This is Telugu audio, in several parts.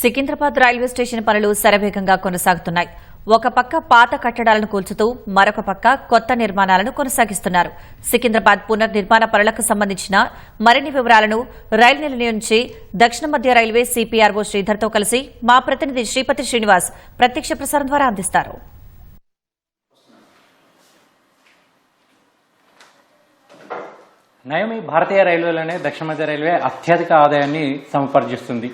సికింద్రాబాద్ రైల్వే స్టేషన్ పనులు శరవేగంగా కొనసాగుతున్నాయి. ఒక పక్క పాత కట్టడాలను కూల్చుతూ మరొక పక్క కొత్త నిర్మాణాలను కొనసాగిస్తున్నారు. సికింద్రాబాద్ పునర్నిర్మాణ పనులకు సంబంధించిన మరిన్ని వివరాలను రైలు నిలయం నుంచి దక్షిణ మధ్య రైల్వే సిపిఆర్ఓ శ్రీధర్తో కలిసి మా ప్రతినిధి శ్రీపతి శ్రీనివాస్ ప్రత్యక్ష ప్రసారం ద్వారా అందిస్తారు. నయమి భారతీయ రైల్వేలోనే దక్షిణ మధ్య రైల్వే అత్యధిక ఆదాయాన్ని సమపర్జిస్తుంది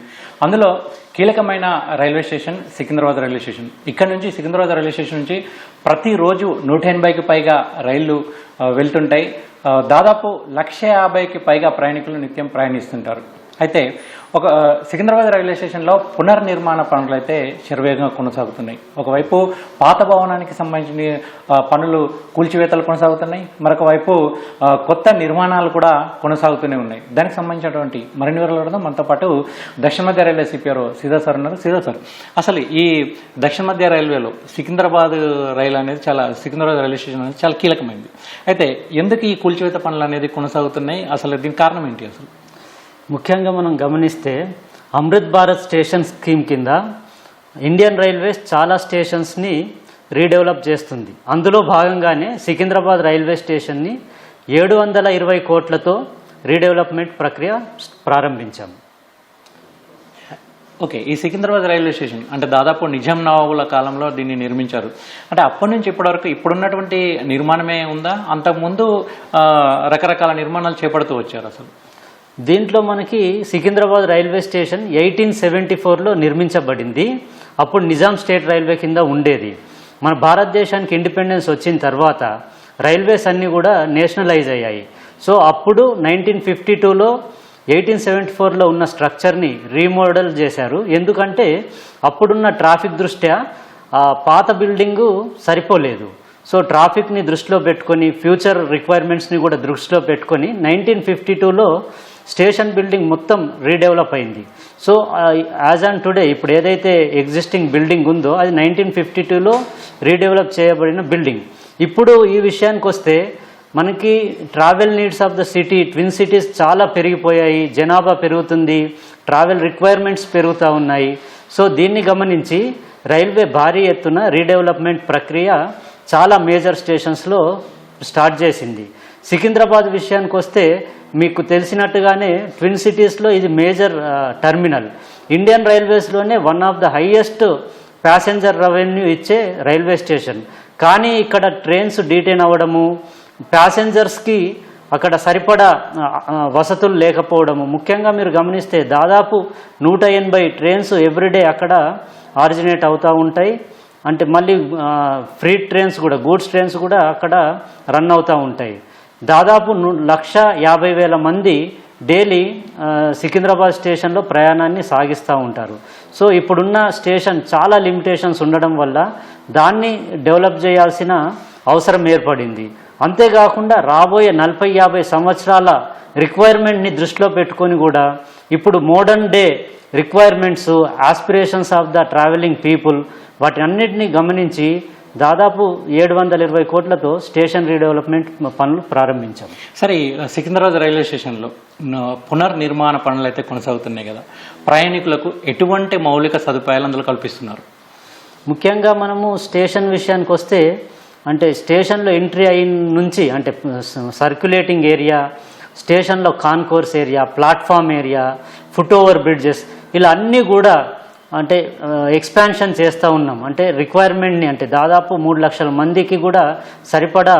అందులో కీలకమైన railway station Secunderabad railway station. ఇక్కడ నుంచి సికింద్రాబాద్ రైల్వే స్టేషన్ నుంచి ప్రతిరోజు నూట ఎనభైకి పైగా రైళ్ళు వెళ్తుంటాయి. దాదాపు లక్ష యాభైకి పైగా ప్రయాణికులు నిత్యం ప్రయాణిస్తుంటారు. అయితే ఒక సికింద్రాబాద్ రైల్వే స్టేషన్లో పునర్నిర్మాణ పనులు అయితే శరవేగంగా కొనసాగుతున్నాయి. ఒకవైపు పాత భవనానికి సంబంధించిన పనులు కూల్చివేతలు కొనసాగుతున్నాయి. మరొక వైపు కొత్త నిర్మాణాలు కూడా కొనసాగుతూనే ఉన్నాయి. దానికి సంబంధించినటువంటి మరిన్ని వివరాలు మనతో పాటు దక్షిణ మధ్య రైల్వే సిపిఆర్ సీదా సార్ ఉన్నారు. సీదా సార్ అసలు ఈ దక్షిణ మధ్య రైల్వేలో సికింద్రాబాద్ రైలు అనేది చాలా సికింద్రాబాద్ రైల్వే స్టేషన్ అనేది చాలా కీలకమైంది. అయితే ఎందుకు ఈ కూల్చివేత పనులు అనేది కొనసాగుతున్నాయి? అసలు దీని కారణం ఏంటి అసలు? ముఖ్యంగా మనం గమనిస్తే అమృత్ భారత్ స్టేషన్ స్కీమ్ కింద ఇండియన్ రైల్వేస్ చాలా స్టేషన్స్ని రీడెవలప్ చేస్తుంది. అందులో భాగంగానే సికింద్రాబాద్ రైల్వే స్టేషన్ని ఏడు వందల ఇరవై కోట్లతో రీడెవలప్మెంట్ ప్రక్రియ ప్రారంభించాం. ఓకే ఈ సికింద్రాబాద్ రైల్వే స్టేషన్ అంటే దాదాపు నిజాం నవాబుల కాలంలో దీన్ని నిర్మించారు. అంటే అప్పటి నుంచి ఇప్పటివరకు ఇప్పుడున్నటువంటి నిర్మాణమే ఉందా? అంతకుముందు రకరకాల నిర్మాణాలు చేపడుతూ వచ్చారు అసలు. దీంట్లో మనకి Secunderabad railway station eighteen seventy ఫోర్లో నిర్మించబడింది. అప్పుడు నిజాం స్టేట్ రైల్వే కింద ఉండేది. మన భారతదేశానికి ఇండిపెండెన్స్ వచ్చిన తర్వాత రైల్వేస్ అన్నీ కూడా నేషనలైజ్ అయ్యాయి. సో అప్పుడు నైన్టీన్ ఫిఫ్టీ టూలో ఎయిటీన్ సెవెంటీ ఫోర్లో ఉన్న స్ట్రక్చర్ని రీమోడల్ చేశారు. ఎందుకంటే అప్పుడున్న ట్రాఫిక్ దృష్ట్యా పాత బిల్డింగు సరిపోలేదు. సో ట్రాఫిక్ని దృష్టిలో పెట్టుకొని ఫ్యూచర్ రిక్వైర్మెంట్స్ని కూడా దృష్టిలో పెట్టుకొని నైన్టీన్ ఫిఫ్టీ టూలో స్టేషన్ బిల్డింగ్ మొత్తం రీడెవలప్ అయింది. సో యాజ్ ఆన్ టుడే ఇప్పుడు ఏదైతే ఎగ్జిస్టింగ్ బిల్డింగ్ ఉందో అది నైన్టీన్ ఫిఫ్టీ టూలో రీడెవలప్ చేయబడిన బిల్డింగ్ ఇప్పుడు ఈ విషయానికి వస్తే మనకి travel needs of the city twin cities చాలా పెరిగిపోయాయి జనాభా పెరుగుతుంది ట్రావెల్ రిక్వైర్మెంట్స్ పెరుగుతూ ఉన్నాయి. సో దీన్ని గమనించి రైల్వే భారీ ఎత్తున రీడెవలప్మెంట్ ప్రక్రియ చాలా మేజర్ స్టేషన్స్లో స్టార్ట్ చేసింది. సికింద్రాబాద్ విషయానికి వస్తే మీకు తెలిసినట్టుగానే ట్విన్ సిటీస్లో ఇది major terminal Indian రైల్వేస్లోనే one of the highest passenger revenue ఇచ్చే రైల్వే స్టేషన్ కానీ ఇక్కడ ట్రైన్స్ డీటైన్ అవ్వడము ప్యాసింజర్స్కి అక్కడ సరిపడా వసతులు లేకపోవడము. ముఖ్యంగా మీరు గమనిస్తే దాదాపు నూట ఎనభై ట్రైన్స్ ఎవ్రీడే అక్కడ ఆరిజినేట్ అవుతూ ఉంటాయి. అంటే మళ్ళీ ఫ్రీ ట్రైన్స్ కూడా గూడ్స్ ట్రైన్స్ కూడా అక్కడ రన్ అవుతూ ఉంటాయి. దాదాపు లక్ష యాభై వేల మంది డైలీ సికింద్రాబాద్ స్టేషన్లో ప్రయాణాన్ని సాగిస్తూ ఉంటారు. సో ఇప్పుడున్న స్టేషన్ చాలా లిమిటేషన్స్ ఉండడం వల్ల దాన్ని డెవలప్ చేయాల్సిన అవసరం ఏర్పడింది. అంతేకాకుండా రాబోయే నలభై యాభై సంవత్సరాల రిక్వైర్మెంట్ని దృష్టిలో పెట్టుకొని కూడా ఇప్పుడు modern day requirements aspirations of the travelling people వాటి అన్నిటినీ గమనించి దాదాపు ఏడు వందల ఇరవై కోట్లతో స్టేషన్ రీడెవలప్మెంట్ పనులు ప్రారంభించాం సరే సికింద్రాబాద్ రైల్వే స్టేషన్లో పునర్నిర్మాణ పనులు అయితే కొనసాగుతున్నాయి కదా. ప్రయాణికులకు ఎటువంటి మౌలిక సదుపాయాలు అందులో కల్పిస్తున్నారు? ముఖ్యంగా మనము స్టేషన్ విషయానికి వస్తే అంటే స్టేషన్లో ఎంట్రీ అయిన నుంచి అంటే సర్క్యులేటింగ్ ఏరియా స్టేషన్లో concourse area platform area foot over bridges ఇలా అన్నీ కూడా అంటే ఎక్స్పాన్షన్ చేస్తూ ఉన్నాం. అంటే రిక్వైర్మెంట్ని అంటే దాదాపు మూడు లక్షల మందికి కూడా సరిపడా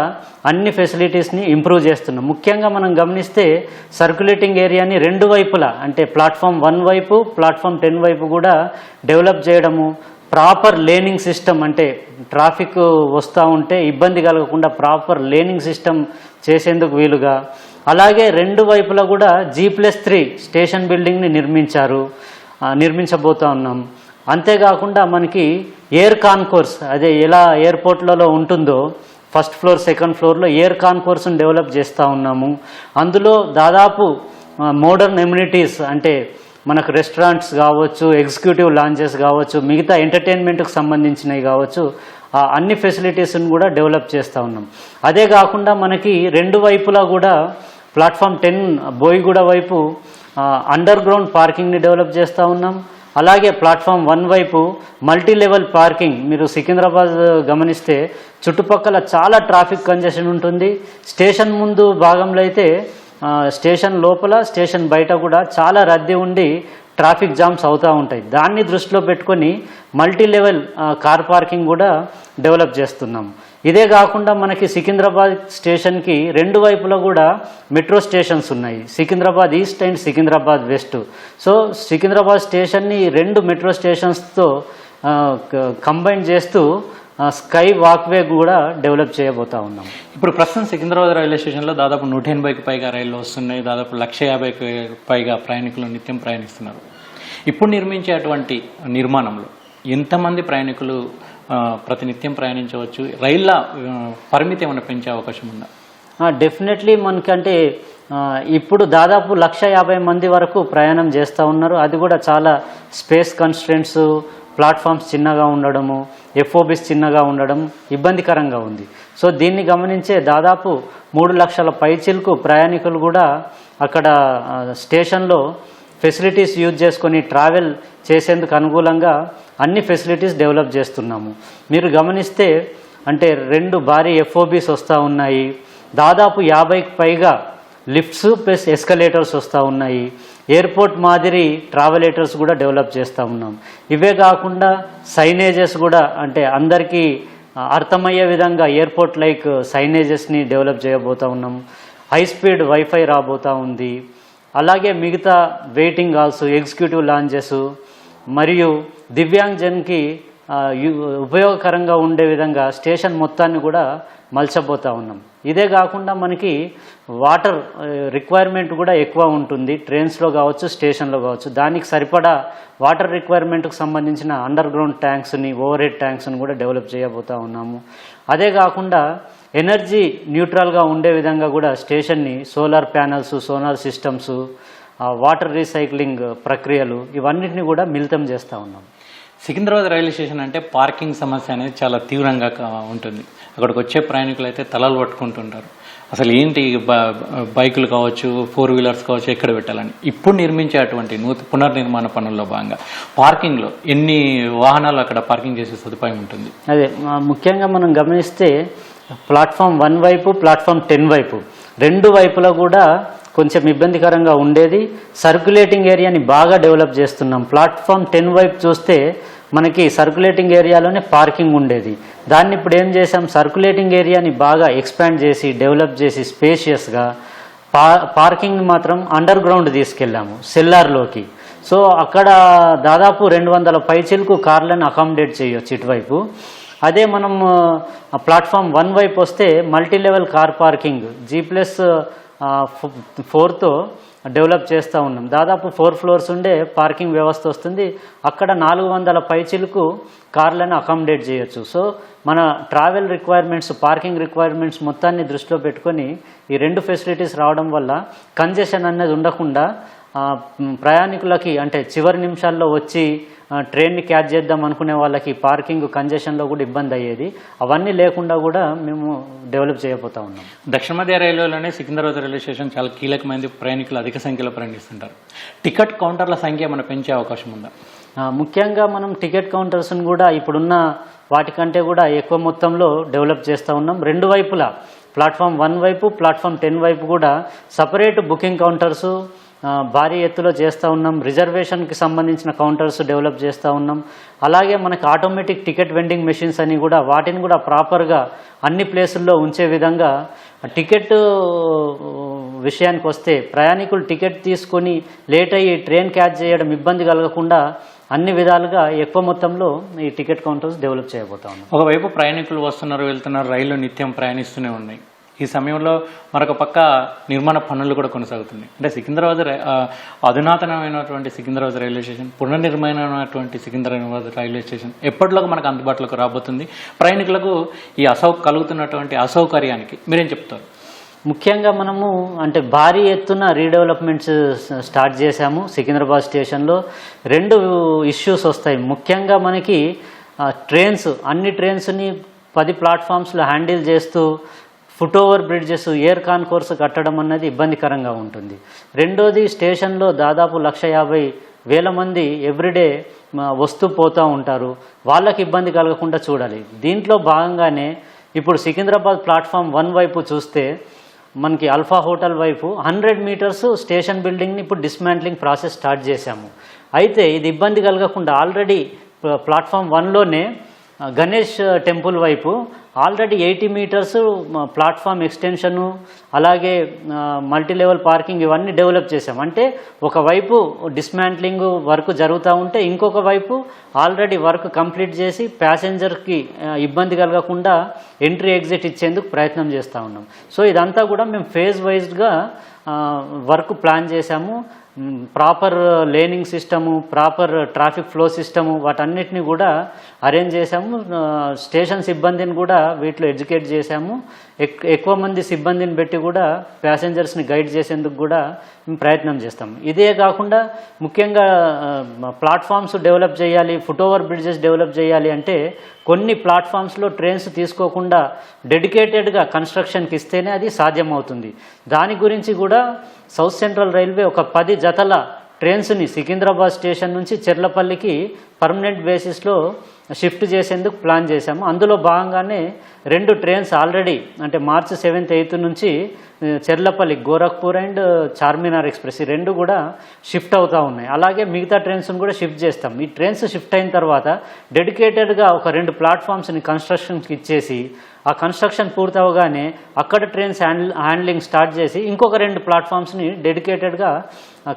అన్ని ఫెసిలిటీస్ని ఇంప్రూవ్ చేస్తున్నాం. ముఖ్యంగా మనం గమనిస్తే సర్క్యులేటింగ్ ఏరియాని రెండు వైపులా అంటే ప్లాట్ఫామ్ వన్ వైపు ప్లాట్ఫామ్ టెన్ వైపు కూడా డెవలప్ చేయడము ప్రాపర్ లేనింగ్ సిస్టమ్ అంటే ట్రాఫిక్ వస్తూ ఉంటే ఇబ్బంది కలగకుండా ప్రాపర్ లేనింగ్ సిస్టమ్ చేసేందుకు వీలుగా. అలాగే రెండు వైపులా కూడా జీ ప్లస్ త్రీ స్టేషన్ బిల్డింగ్ని నిర్మించారు. నిర్మించబోతా ఉన్నాం. అంతేకాకుండా మనకి ఎయిర్ కాన్కోర్స్ అదే ఎలా ఎయిర్పోర్ట్లలో ఉంటుందో ఫస్ట్ ఫ్లోర్ సెకండ్ ఫ్లోర్లో ఎయిర్ కాన్కోర్స్ని డెవలప్ చేస్తూ ఉన్నాము. అందులో దాదాపు మోడర్న్ ఎమ్యూనిటీస్ అంటే మనకు రెస్టారెంట్స్ కావచ్చు ఎగ్జిక్యూటివ్ లాంచెస్ కావచ్చు మిగతా ఎంటర్టైన్మెంట్కి సంబంధించినవి కావచ్చు ఆ అన్ని ఫెసిలిటీస్ని కూడా డెవలప్ చేస్తూ ఉన్నాం. అదే కాకుండా మనకి రెండు వైపులా కూడా ప్లాట్ఫామ్ టెన్ బోయిగూడ వైపు అండర్ గ్రౌండ్ పార్కింగ్ని డెవలప్ చేస్తూ ఉన్నాం. అలాగే ప్లాట్ఫామ్ వన్ వైపు మల్టీ లెవెల్ పార్కింగ్ మీరు సికింద్రాబాద్ గమనిస్తే చుట్టుపక్కల చాలా ట్రాఫిక్ కంజెషన్ ఉంటుంది. స్టేషన్ ముందు భాగంలో అయితే స్టేషన్ లోపల స్టేషన్ బయట కూడా చాలా రద్దీ ఉండి ట్రాఫిక్ జామ్స్ అవుతూ ఉంటాయి. దాన్ని దృష్టిలో పెట్టుకొని మల్టీ లెవెల్ కార్ పార్కింగ్ కూడా డెవలప్ చేస్తున్నాం. ఇదే కాకుండా మనకి సికింద్రాబాద్ స్టేషన్కి రెండు వైపులా కూడా మెట్రో స్టేషన్స్ ఉన్నాయి. Secunderabad east and Secunderabad west. So Secunderabad స్టేషన్ని రెండు మెట్రో స్టేషన్స్తో కంబైన్ చేస్తూ స్కై వాక్వే కూడా డెవలప్ చేయబోతా ఉన్నాం. ఇప్పుడు ప్రస్తుతం సికింద్రాబాద్ రైల్వే స్టేషన్లో దాదాపు నూట ఎనభైకి పైగా రైళ్ళు వస్తున్నాయి. దాదాపు లక్ష యాభైకి పైగా ప్రయాణికులు నిత్యం ప్రయాణిస్తున్నారు. ఇప్పుడు నిర్మించేటువంటి నిర్మాణంలో ఎంతమంది ప్రయాణికులు ప్రతినిత్యం ప్రయాణించవచ్చు. రైళ్ళ పరిమితి ఏమైనా పెంచే అవకాశం ఉందా? డెఫినెట్లీ మనకంటే ఇప్పుడు దాదాపు లక్ష యాభై మంది వరకు ప్రయాణం చేస్తూ ఉన్నారు. అది కూడా చాలా స్పేస్ కన్స్టెంట్స్ ప్లాట్ఫామ్స్ చిన్నగా ఉండడము ఎఫ్ఓబిస్ చిన్నగా ఉండడం ఇబ్బందికరంగా ఉంది. సో దీన్ని గమనించే దాదాపు మూడు లక్షల పైచిలకు ప్రయాణికులు కూడా అక్కడ స్టేషన్లో ఫెసిలిటీస్ యూజ్ చేసుకొని ట్రావెల్ చేసేందుకు అనుకూలంగా అన్ని ఫెసిలిటీస్ డెవలప్ చేస్తున్నాము. మీరు గమనిస్తే అంటే రెండు భారీ ఎఫ్ఓబీస్ వస్తూ ఉన్నాయి. దాదాపు యాభైకి పైగా లిఫ్ట్స్ ప్లస్ ఎస్కలేటర్స్ వస్తూ ఉన్నాయి. ఎయిర్పోర్ట్ మాదిరి ట్రావెలేటర్స్ కూడా డెవలప్ చేస్తూ ఉన్నాం. ఇవే కాకుండా సైనేజెస్ కూడా అంటే అందరికీ అర్థమయ్యే విధంగా ఎయిర్పోర్ట్ లైక్ సైనేజెస్ని డెవలప్ చేయబోతా ఉన్నాం. హై స్పీడ్ వైఫై రాబోతా ఉంది. అలాగే మిగతా వెయిటింగ్ హాల్స్ ఎగ్జిక్యూటివ్ లాంజెస్ మరియు దివ్యాంగ్జన్కి ఉపయోగకరంగా ఉండే విధంగా స్టేషన్ మొత్తాన్ని కూడా మలచబోతా ఉన్నాం. ఇదే కాకుండా మనకి వాటర్ రిక్వైర్మెంట్ కూడా ఎక్కువ ఉంటుంది. ట్రైన్స్లో కావచ్చు స్టేషన్లో కావచ్చు. దానికి సరిపడా వాటర్ రిక్వైర్మెంట్కి సంబంధించిన అండర్ గ్రౌండ్ ట్యాంక్స్ని ఓవర్ హెడ్ ట్యాంక్స్ని కూడా డెవలప్ చేయబోతా ఉన్నాము. అదే కాకుండా ఎనర్జీ న్యూట్రల్గా ఉండే విధంగా కూడా స్టేషన్ని solar panels solar systems water recycling ప్రక్రియలు ఇవన్నిటిని కూడా మిళితం చేస్తూ ఉన్నాం. సికింద్రాబాద్ రైల్వే స్టేషన్ అంటే పార్కింగ్ సమస్య అనేది చాలా తీవ్రంగా ఉంటుంది. అక్కడికి వచ్చే ప్రయాణికులు అయితే తలలు పట్టుకుంటుంటారు. అసలు ఏంటి బైకులు కావచ్చు ఫోర్ వీలర్స్ కావచ్చు ఎక్కడ పెట్టాలని? ఇప్పుడు నిర్మించేటువంటి నూత పునర్నిర్మాణ పనుల్లో భాగంగా పార్కింగ్లో ఎన్ని వాహనాలు అక్కడ పార్కింగ్ చేసే సదుపాయం ఉంటుంది? అదే ముఖ్యంగా మనం గమనిస్తే ప్లాట్ఫామ్ వన్ వైపు ప్లాట్ఫామ్ టెన్ వైపు. రెండు వైపులా కూడా కొంచెం ఇబ్బందికరంగా ఉండేది. సర్క్యులేటింగ్ ఏరియాని బాగా డెవలప్ చేస్తున్నాం. ప్లాట్ఫామ్ టెన్ వైపు చూస్తే మనకి సర్క్యులేటింగ్ ఏరియాలోనే పార్కింగ్ ఉండేది. దాన్ని ఇప్పుడు ఏం చేసాం సర్క్యులేటింగ్ ఏరియాని బాగా ఎక్స్పాండ్ చేసి డెవలప్ చేసి స్పేషియస్గా పా పార్కింగ్ మాత్రం అండర్ గ్రౌండ్ తీసుకెళ్ళాము సెల్లార్లోకి. సో అక్కడ దాదాపు రెండు వందల పైచిలకు కార్లను అకామిడేట్ చేయొచ్చు ఇటువైపు. అదే మనం ప్లాట్ఫామ్ వన్ వైపు వస్తే multi level car parking G plus ఫోర్తో develop చేస్తూ ఉన్నాం. దాదాపు ఫోర్ ఫ్లోర్స్ ఉండే పార్కింగ్ వ్యవస్థ వస్తుంది. అక్కడ నాలుగు వందల పైచిలకు కార్లను అకామిడేట్ చేయొచ్చు. సో మన ట్రావెల్ రిక్వైర్మెంట్స్ పార్కింగ్ రిక్వైర్మెంట్స్ మొత్తాన్ని దృష్టిలో పెట్టుకొని ఈ రెండు ఫెసిలిటీస్ రావడం వల్ల కంజెషన్ అనేది ఉండకుండా ప్రయాణికులకి అంటే చివరి నిమిషాల్లో వచ్చి ట్రైన్ని క్యాచ్ చేద్దాం అనుకునే వాళ్ళకి పార్కింగ్ కంజెషన్లో కూడా ఇబ్బంది అయ్యేది. అవన్నీ లేకుండా కూడా మేము డెవలప్ చేయబోతా ఉన్నాం. దక్షిణ మధ్య రైల్వేలోనే సికింద్రాబాద్ రైల్వే స్టేషన్ చాలా కీలకమైనది ప్రయాణికులు అధిక సంఖ్యలో ప్రయాణిస్తుంటారు. టికెట్ కౌంటర్ల సంఖ్య మనం పెంచే అవకాశం ఉందా? ముఖ్యంగా మనం టికెట్ కౌంటర్స్ని కూడా ఇప్పుడున్న వాటికంటే కూడా ఎక్కువ మొత్తంలో డెవలప్ చేస్తూ ఉన్నాం. రెండు వైపులా ప్లాట్ఫామ్ వన్ వైపు ప్లాట్ఫామ్ టెన్ వైపు కూడా సపరేట్ బుకింగ్ కౌంటర్సు భారీ ఎత్తులో చేస్తూ ఉన్నాం. రిజర్వేషన్కి సంబంధించిన కౌంటర్స్ డెవలప్ చేస్తూ ఉన్నాం. అలాగే మనకి ఆటోమేటిక్ టికెట్ వెండింగ్ మెషిన్స్ అని కూడా వాటిని కూడా ప్రాపర్గా అన్ని ప్లేసుల్లో ఉంచే విధంగా టికెట్ విషయానికి వస్తే ప్రయాణికులు టికెట్ తీసుకొని లేట్ అయ్యి ట్రైన్ క్యాచ్ చేయడం ఇబ్బంది కలగకుండా అన్ని విధాలుగా ఎక్కువ మొత్తంలో ఈ టికెట్ కౌంటర్స్ డెవలప్ చేయబోతా ఉన్నాం. ఒకవైపు ప్రయాణికులు వస్తున్నారు వెళ్తున్నారు రైళ్ళు నిత్యం ప్రయాణిస్తూనే ఉన్నాయి. ఈ సమయంలో మరొక పక్క నిర్మాణ పనులు కూడా కొనసాగుతున్నాయి. అంటే సికింద్రాబాద్ అధునాతనమైనటువంటి సికింద్రాబాద్ రైల్వే స్టేషన్ పునర్నిర్మాణమైనటువంటి సికింద్రాబాద్ రైల్వే స్టేషన్ ఎప్పటిలోగా మనకు అందుబాటులోకి రాబోతుంది. ప్రయాణికులకు ఈ అసౌ కలుగుతున్నటువంటి అసౌకర్యానికి మీరేం చెప్తారు? ముఖ్యంగా మనము అంటే భారీ ఎత్తున రీడెవలప్మెంట్స్ స్టార్ట్ చేశాము సికింద్రాబాద్ స్టేషన్లో. రెండు ఇష్యూస్ వస్తాయి. ముఖ్యంగా మనకి ట్రైన్స్ అన్ని ట్రైన్స్ని పది ప్లాట్ఫామ్స్లో హ్యాండిల్ చేస్తూ foot over bridges air concourse కట్టడం అన్నది ఇబ్బందికరంగా ఉంటుంది. రెండోది స్టేషన్లో దాదాపు లక్ష యాభై వేల మంది ఎవ్రీడే వస్తూ పోతూ ఉంటారు. వాళ్ళకి ఇబ్బంది కలగకుండా చూడాలి. దీంట్లో భాగంగానే ఇప్పుడు సికింద్రాబాద్ ప్లాట్ఫామ్ వన్ వైపు చూస్తే మనకి అల్ఫా హోటల్ వైపు హండ్రెడ్ మీటర్స్ స్టేషన్ బిల్డింగ్ని ఇప్పుడు డిస్మాంట్లింగ్ ప్రాసెస్ స్టార్ట్ చేశాము. అయితే ఇది ఇబ్బంది కలగకుండా ఆల్రెడీ ప్లాట్ఫామ్ వన్లోనే గణేష్ టెంపుల్ వైపు already eighty metres platform extension అలాగే మల్టీ లెవెల్ పార్కింగ్ ఇవన్నీ డెవలప్ చేసాం అంటే ఒకవైపు డిస్మాంట్లింగ్ వర్క్ జరుగుతూ ఉంటే ఇంకొక వైపు ఆల్రెడీ వర్క్ కంప్లీట్ చేసి ప్యాసింజర్కి ఇబ్బంది కలగకుండా ఎంట్రీ ఎగ్జిట్ ఇచ్చేందుకు ప్రయత్నం చేస్తూ ఉన్నాం. సో ఇదంతా కూడా మేము ఫేజ్ వైజ్గా వర్క్ ప్లాన్ చేశాము. Proper laning system proper traffic flow system వాటన్నిటిని కూడా అరేంజ్ చేశాము. స్టేషన్ సిబ్బందిని కూడా వీటిలో ఎడ్యుకేట్ చేశాము. ఎక్- ఎక్కువ మంది సిబ్బందిని పెట్టి కూడా ప్యాసింజర్స్ని గైడ్ చేసేందుకు కూడా మేము ప్రయత్నం చేస్తాం. ఇదే కాకుండా ముఖ్యంగా ప్లాట్ఫామ్స్ డెవలప్ చేయాలి ఫుట్ ఓవర్ బ్రిడ్జెస్ డెవలప్ చేయాలి అంటే కొన్ని ప్లాట్ఫామ్స్లో ట్రైన్స్ తీసుకోకుండా డెడికేటెడ్గా కన్స్ట్రక్షన్కి ఇస్తేనే అది సాధ్యమవుతుంది. దాని గురించి కూడా సౌత్ సెంట్రల్ రైల్వే ఒక పది జతల ట్రైన్స్ని సికింద్రాబాద్ స్టేషన్ నుంచి చెర్లపల్లికి పర్మనెంట్ బేసిస్లో షిఫ్ట్ చేసేందుకు ప్లాన్ చేశాము. అందులో భాగంగానే రెండు ట్రైన్స్ ఆల్రెడీ అంటే మార్చి సెవెంత్ ఎయిత్ నుంచి చెర్లపల్లి గోరఖ్పూర్ అండ్ చార్మినార్ ఎక్స్ప్రెస్ ఈ రెండు కూడా షిఫ్ట్ అవుతూ ఉన్నాయి. అలాగే మిగతా ట్రైన్స్ని కూడా షిఫ్ట్ చేస్తాం. ఈ ట్రైన్స్ షిఫ్ట్ అయిన తర్వాత డెడికేటెడ్గా ఒక రెండు ప్లాట్ఫామ్స్ని కన్స్ట్రక్షన్కి ఇచ్చేసి ఆ కన్స్ట్రక్షన్ పూర్తవగానే అక్కడ ట్రైన్స్ హ్యాండ్లింగ్ స్టార్ట్ చేసి ఇంకొక రెండు ప్లాట్ఫామ్స్ని డెడికేటెడ్గా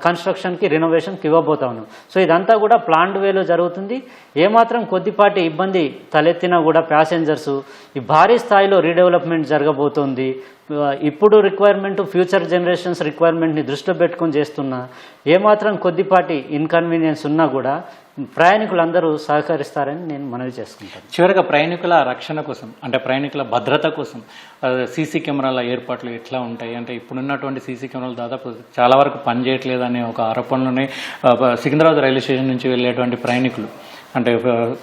కన్స్ట్రక్షన్కి రినోవేషన్కి ఇవ్వబోతా ఉన్నాం. సో ఇదంతా కూడా ప్లాండ్ వేలో జరుగుతుంది. ఏమాత్రం కొద్దిపాటి ఇబ్బంది తలెత్తినా కూడా ప్యాసింజర్స్ ఈ భారీ స్థాయిలో రీడెవలప్మెంట్ జరగబోతోంది. ఇప్పుడు రిక్వైర్మెంట్ ఫ్యూచర్ జనరేషన్స్ రిక్వైర్మెంట్ని దృష్టిలో పెట్టుకొని చేస్తున్నా ఏమాత్రం కొద్దిపాటి ఇన్కన్వీనియన్స్ ఉన్నా కూడా ప్రయాణికులందరూ సహకరిస్తారని నేను మనవి చేసుకుంటాను. చివరిగా ప్రయాణికుల రక్షణ కోసం అంటే ప్రయాణికుల భద్రత కోసం సీసీ కెమెరాల ఏర్పాట్లు ఎట్లా ఉంటాయి? అంటే ఇప్పుడున్నటువంటి సీసీ కెమెరాలు దాదాపు చాలా వరకు పనిచేయట్లేదు అనే ఒక ఆరోపణలోనే సికింద్రాబాద్ రైల్వే స్టేషన్ నుంచి వెళ్ళేటువంటి ప్రయాణికులు. అంటే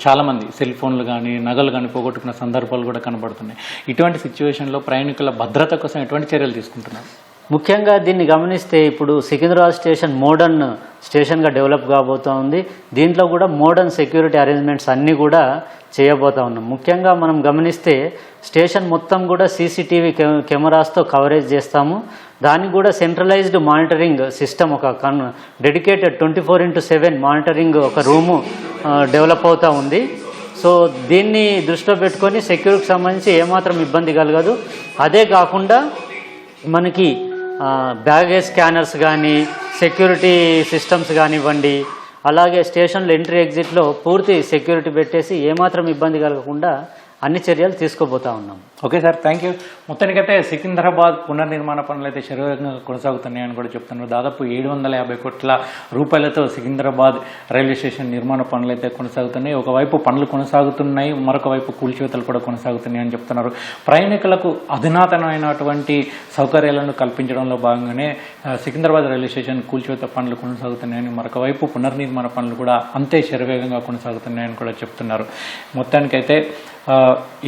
చాలామంది సెల్ ఫోన్లు కానీ నగలు కానీ పోగొట్టుకున్న సందర్భాలు కూడా కనబడుతున్నాయి. ఇటువంటి సిచ్యువేషన్లో ప్రయాణికుల భద్రత కోసం ఎటువంటి చర్యలు తీసుకుంటున్నారు? ముఖ్యంగా దీన్ని గమనిస్తే ఇప్పుడు సికింద్రాబాద్ స్టేషన్ మోడర్న్ స్టేషన్గా డెవలప్ కాబోతూ ఉంది. దీంట్లో కూడా మోడర్న్ సెక్యూరిటీ అరేంజ్మెంట్స్ అన్నీ కూడా చేయబోతా ఉన్నాం. ముఖ్యంగా మనం గమనిస్తే స్టేషన్ మొత్తం కూడా సీసీటీవీ కెమెరాస్తో కవరేజ్ చేస్తాము. దానికి కూడా సెంట్రలైజ్డ్ మానిటరింగ్ సిస్టమ్ ఒక కన్ dedicated twenty four into seven monitoring ఒక రూము డెవలప్ అవుతూ ఉంది. సో దీన్ని దృష్టిలో పెట్టుకొని సెక్యూరిటీకి సంబంధించి ఏమాత్రం ఇబ్బంది కలగదు. అదే కాకుండా మనకి బ్యాగేజ్ స్కానర్స్ కానీ సెక్యూరిటీ సిస్టమ్స్ కానివ్వండి అలాగే స్టేషన్లో ఎంట్రీ ఎగ్జిట్లో పూర్తి సెక్యూరిటీ పెట్టేసి ఏమాత్రం ఇబ్బంది కలగకుండా అన్ని చర్యలు తీసుకోబోతా ఉన్నాం. ఓకే సార్ థ్యాంక్ యూ మొత్తానికైతే సికింద్రాబాద్ పునర్నిర్మాణ పనులు అయితే శరవేగంగా కొనసాగుతున్నాయని కూడా చెప్తున్నారు. దాదాపు ఏడు వందల యాభై కోట్ల రూపాయలతో సికింద్రాబాద్ రైల్వే స్టేషన్ నిర్మాణ పనులు అయితే కొనసాగుతున్నాయి. ఒకవైపు పనులు కొనసాగుతున్నాయి మరొక వైపు కూల్చివేతలు కూడా కొనసాగుతున్నాయని చెప్తున్నారు. ప్రయాణికులకు అధునాతనమైనటువంటి సౌకర్యాలను కల్పించడంలో భాగంగానే సికింద్రాబాద్ రైల్వే స్టేషన్ కూల్చివేత పనులు కొనసాగుతున్నాయని మరొక వైపు పునర్నిర్మాణ పనులు కూడా అంతే శరవేగంగా కొనసాగుతున్నాయని కూడా చెప్తున్నారు. మొత్తానికైతే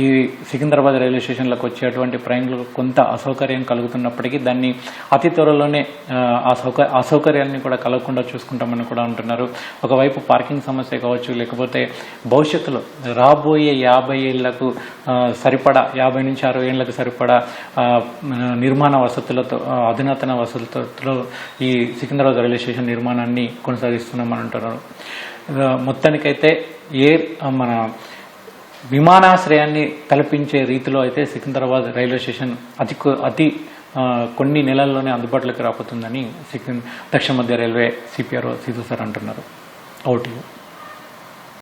ఈ సికింద్రాబాద్ రైల్వే స్టేషన్లకు వచ్చేటువంటి ప్రయాణికులకు కొంత అసౌకర్యం కలుగుతున్నప్పటికీ దాన్ని అతి త్వరలోనే ఆ, అసౌకర్యాన్ని కూడా కలగకుండా చూసుకుంటామని కూడా అంటున్నారు. ఒకవైపు పార్కింగ్ సమస్య కావచ్చు లేకపోతే భవిష్యత్తులో రాబోయే యాభై ఏళ్ళకు సరిపడా యాభై నుంచి అరవై ఏళ్ళకు సరిపడా నిర్మాణ వసతులతో అధునాతన వసతులతో ఈ సికింద్రాబాద్ రైల్వే స్టేషన్ నిర్మాణాన్ని కొనసాగిస్తున్నామని అంటున్నారు. మొత్తానికైతే ఏ మన విమానాశ్రయాన్ని కల్పించే రీతిలో అయితే సికింద్రాబాద్ రైల్వే స్టేషన్ అతి అతి కొన్ని నెలల్లోనే అందుబాటులోకి రాబోతుందని సికిం దక్షిణ మధ్య రైల్వే సిపిఆర్ఓ సీతు సార్ అంటున్నారు. ఓటు